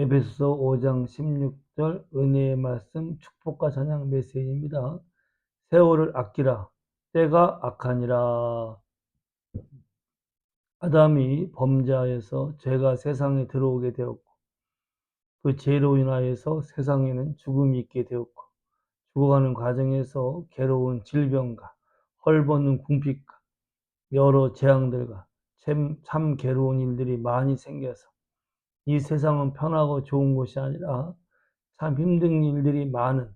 에베소서 5장 16절 은혜의 말씀 축복과 찬양 메시지입니다. 세월을 아끼라 때가 악하니라 아담이 범죄하여서 죄가 세상에 들어오게 되었고 그 죄로 인하여서 세상에는 죽음이 있게 되었고 죽어가는 과정에서 괴로운 질병과 헐벗는 궁핍과 여러 재앙들과 참, 참 괴로운 일들이 많이 생겨서 이 세상은 편하고 좋은 곳이 아니라 참 힘든 일들이 많은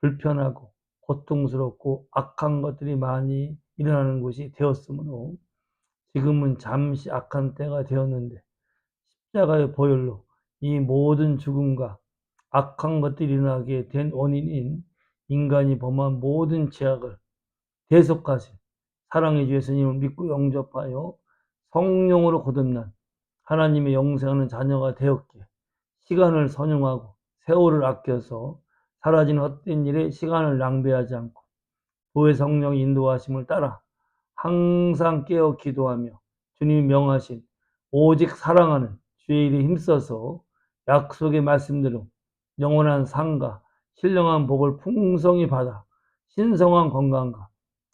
불편하고 고통스럽고 악한 것들이 많이 일어나는 곳이 되었으므로 지금은 잠시 악한 때가 되었는데 십자가의 보혈로 이 모든 죽음과 악한 것들이 일어나게 된 원인인 인간이 범한 모든 죄악을 대속하신 사랑의 주 예수님을 믿고 영접하여 성령으로 거듭난 하나님의 영생하는 자녀가 되었기에 시간을 선용하고 세월을 아껴서 사라진 헛된 일에 시간을 낭비하지 않고 보혜 성령 인도하심을 따라 항상 깨어 기도하며 주님이 명하신 오직 사랑하는 주의 일에 힘써서 약속의 말씀대로 영원한 상과 신령한 복을 풍성히 받아 신성한 건강과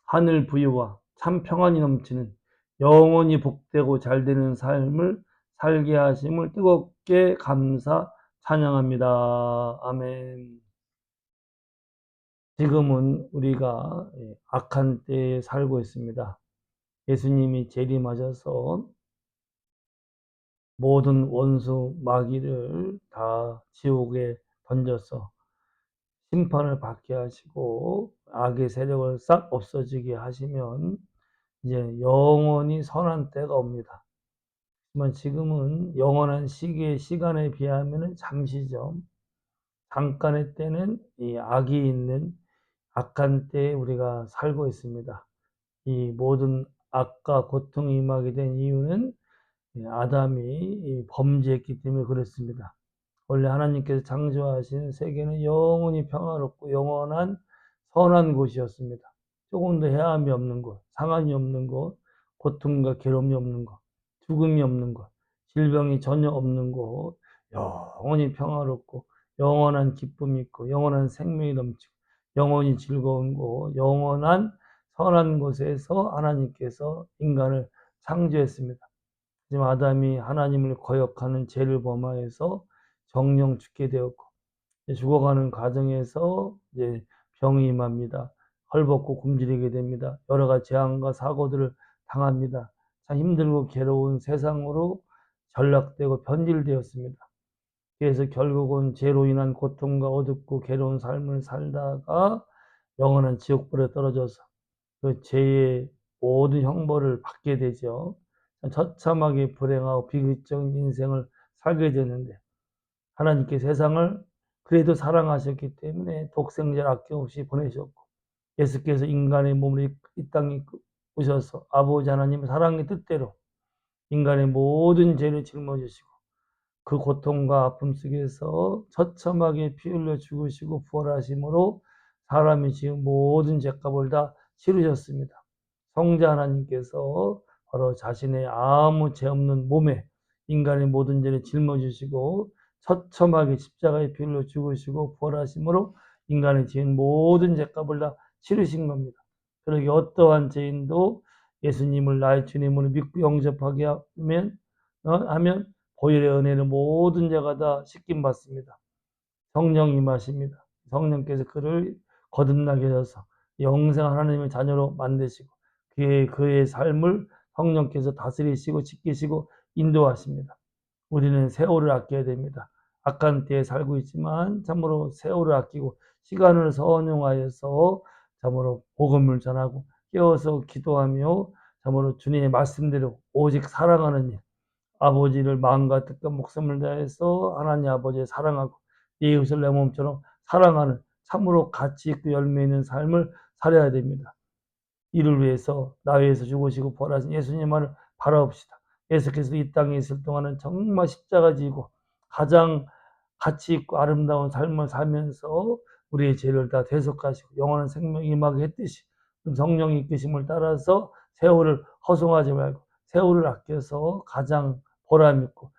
하늘 부유와 참 평안이 넘치는 영원히 복되고 잘되는 삶을 살게 하심을 뜨겁게 감사 찬양합니다. 아멘. 지금은 우리가 예, 악한 때에 살고 있습니다. 예수님이 재림하셔서 모든 원수 마귀를 다 지옥에 던져서 심판을 받게 하시고 악의 세력을 싹 없어지게 하시면 이제 영원히 선한 때가 옵니다. 하지만 지금은 영원한 시기의 시간에 비하면 잠시죠. 잠깐의 때는 이 악이 있는 악한 때에 우리가 살고 있습니다. 이 모든 악과 고통이 임하게 된 이유는 아담이 범죄했기 때문에 그렇습니다. 원래 하나님께서 창조하신 세계는 영원히 평화롭고 영원한 선한 곳이었습니다. 조금 더 해함이 없는 곳, 상한이 없는 곳, 고통과 괴로움이 없는 곳, 죽음이 없는 곳, 질병이 전혀 없는 곳, 영원히 평화롭고 영원한 기쁨이 있고 영원한 생명이 넘치고 영원히 즐거운 곳, 영원한 선한 곳에서 하나님께서 인간을 창조했습니다. 하지만 아담이 하나님을 거역하는 죄를 범하여서 정령 죽게 되었고 죽어가는 과정에서 이제 병이 임합니다. 헐벗고 굶주리게 됩니다. 여러 가지 재앙과 사고들을 당합니다. 참 힘들고 괴로운 세상으로 전락되고 변질되었습니다. 그래서 결국은 죄로 인한 고통과 어둡고 괴로운 삶을 살다가 영원한 지옥불에 떨어져서 그 죄의 모든 형벌을 받게 되죠. 처참하게 불행하고 비극적인 인생을 살게 되는데 하나님께 세상을 그래도 사랑하셨기 때문에 독생자를 아낌없이 보내셨고 예수께서 인간의 몸을 이 땅에 오셔서 아버지 하나님의 사랑의 뜻대로 인간의 모든 죄를 짊어지시고 그 고통과 아픔 속에서 처참하게 피 흘려 죽으시고 부활하심으로 사람이 지은 모든 죄값을 다 치르셨습니다. 성자 하나님께서 바로 자신의 아무 죄 없는 몸에 인간의 모든 죄를 짊어지시고 처참하게 십자가에 피 흘려 죽으시고 부활하심으로 인간의 지은 모든 죄값을 다 치르신 겁니다. 그러기 어떠한 죄인도 예수님을 나의 주님으로 믿고 영접하게 하면, 어, 하면 보혈의 은혜는 모든 죄가 다 씻김 받습니다. 성령 임하십니다. 성령께서 그를 거듭나게 하셔서 영생 하나님의 자녀로 만드시고 그의 그의 삶을 성령께서 다스리시고 지키시고 인도하십니다. 우리는 세월을 아껴야 됩니다. 악한 때에 살고 있지만 참으로 세월을 아끼고 시간을 선용하여서 참으로 복음을 전하고 깨어서 기도하며 참으로 주님의 말씀대로 오직 사랑하는 일, 아버지를 마음과 뜻과 목숨을 다해서 하나님 아버지를 사랑하고 이웃을 내 몸처럼 사랑하는 참으로 가치 있고 열매 있는 삶을 살아야 됩니다. 이를 위해서 나 위해서 죽으시고 부활하신 예수님만을 바라봅시다. 예수께서 이 땅에 있을 동안은 정말 십자가 지고 가장 가치 있고 아름다운 삶을 살면서 우리의 죄를 다 대속하시고 영원한 생명 임하게 했듯이 성령의 이끄심을 따라서 세월을 허송하지 말고 세월을 아껴서 가장 보람 있고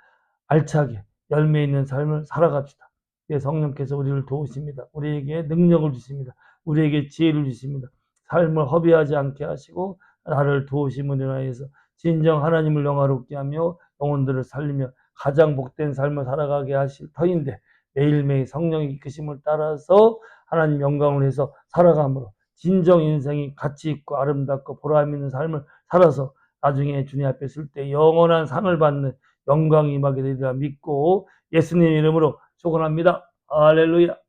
알차게 열매 있는 삶을 살아갑시다. 예, 성령께서 우리를 도우십니다. 우리에게 능력을 주십니다. 우리에게 지혜를 주십니다. 삶을 허비하지 않게 하시고 나를 도우심을 인하여서 진정 하나님을 영화롭게 하며 영혼들을 살리며 가장 복된 삶을 살아가게 하실 터인데 매일매일 성령의 이끄심을 따라서 하나님 영광을 해서 살아감으로 진정 인생이 가치 있고 아름답고 보람 있는 삶을 살아서 나중에 주님 앞에 쓸때 영원한 상을 받는 영광이 임하게 되리라 믿고 예수님 이름으로 축원합니다. 할렐루야.